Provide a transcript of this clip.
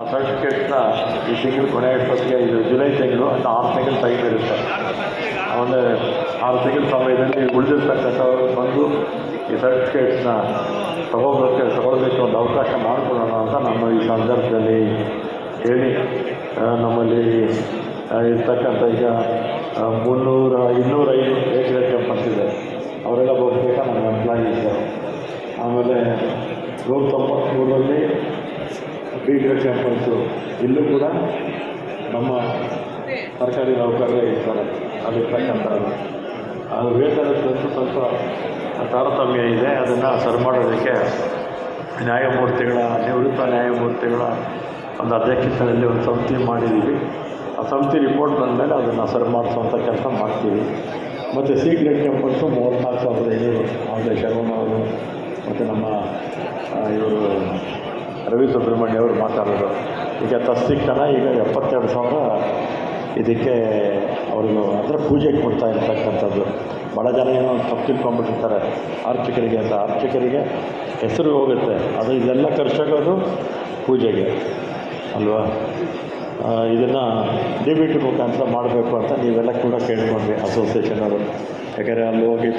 ಸರ್ಟಿಫಿಕೇಟ್ನ ಈ ತಿಂಗಳು ಕೊನೆ ಇಪ್ಪತ್ತಿಗೆ ಇದು ಜುಲೈ ತಿಂಗಳು, ಅಂತ ಆರು ತಿಂಗಳು ಟೈಮ್ ಇರುತ್ತೆ. ಆಮೇಲೆ ಆರು ತಿಂಗಳ ಸಮಯದಲ್ಲಿ ಉಳಿದಿರ್ತಕ್ಕಂಥವ್ರು ಬಂದು ಈ ಸರ್ಟಿಫಿಕೇಟ್ಸ್ನ ತಗೋಬೇಕು ತಗೊಳ್ಬೇಕು ಒಂದು ಅವಕಾಶ ಮಾಡಿಕೊಡೋಣ ಅಂತ ನಮ್ಮ ಈ ಸಂದರ್ಭದಲ್ಲಿ ಹೇಳಿ. ನಮ್ಮಲ್ಲಿ ಇರ್ತಕ್ಕಂಥ ಈಗ ಮುನ್ನೂರ ಇನ್ನೂರೈದು ಏಕರೆ ಕ್ಯಾಂಪಸ್ ಇದೆ. ಅವರೆಲ್ಲ ಹೋಗ್ಬೇಕಾ ನಮ್ಮ ಎಂಪ್ಲಾಯೀಸ್ ಆಮೇಲೆ ನೂರ ತೊಂಬತ್ತ್ಮೂರರಲ್ಲಿ ಬಿ ಕ್ಯಾಂಪಸ್ ಕ್ಯಾಂಪಸ್ಸು ಇಲ್ಲೂ ಕೂಡ ನಮ್ಮ ಸರ್ಕಾರಿ ನೌಕರರೇ ಇರ್ತಾರೆ. ಅಲ್ಲಿರ್ತಕ್ಕಂಥದ್ದು ಅದು ವೇತನ ಸ್ವಲ್ಪ ಸ್ವಲ್ಪ ತಾರತಮ್ಯ ಇದೆ. ಅದನ್ನು ಸರಿ ಮಾಡೋದಕ್ಕೆ ನ್ಯಾಯಮೂರ್ತಿಗಳ, ನಿವೃತ್ತ ನ್ಯಾಯಮೂರ್ತಿಗಳ ಒಂದು ಅಧ್ಯಕ್ಷತೆಯಲ್ಲಿ ಒಂದು ಸಮಿತಿ ಮಾಡಿದ್ದೀವಿ. ಆ ಸಮಿತಿ ರಿಪೋರ್ಟ್ ಬಂದಮೇಲೆ ಅದನ್ನು ಸರಿ ಮಾಡಿಸುವಂಥ ಕೆಲಸ ಮಾಡ್ತೀವಿ. ಮತ್ತು ಸಿ ಗ್ರೇಡ್ ಕ್ಯಾಂಪಸ್ಸು ಮೂವತ್ತ್ನಾಲ್ಕು ಸಾವಿರದ ಐನೂರು. ಆಮೇಲೆ ಶರ್ಮಾ ಅವರು ಮತ್ತು ನಮ್ಮ ಇವರು ರವಿ ಸುಬ್ರಹ್ಮಣ್ಯ ಅವರು ಮಾತಾಡೋದು. ಈಗ ತಸ್ತಿಕ್ಕನ ಈಗ ಎಪ್ಪತ್ತೆರಡು ಸಾವಿರ ಇದಕ್ಕೆ ಅವ್ರಿಗೂ ಅಂದರೆ ಪೂಜೆಗೆ ಕೊಡ್ತಾ ಇರ್ತಕ್ಕಂಥದ್ದು. ಭಾಳ ಜನ ಏನೋ ತಪ್ಪು ತಿಳ್ಕೊಂಬಿಟ್ಟಿರ್ತಾರೆ ಅರ್ಚಕರಿಗೆ ಅಂತ. ಅರ್ಚಕರಿಗೆ ಹೆಸರು ಹೋಗುತ್ತೆ. ಅದು ಇದೆಲ್ಲ ಖರ್ಚಾಗೋದು ಪೂಜೆಗೆ. ಅಲ್ವಾ? ಇದನ್ನು ಡಿ ಮುಖಾಂತರ ಮಾಡಬೇಕು ಅಂತ ನೀವೆಲ್ಲ ಕೂಡ ಕೇಳ್ಕೊಂಡ್ವಿ ಅಸೋಸಿಯೇಷನ್ ಅವರು. ಯಾಕಂದರೆ ಅಲ್ಲಿ ಹೋಗಿ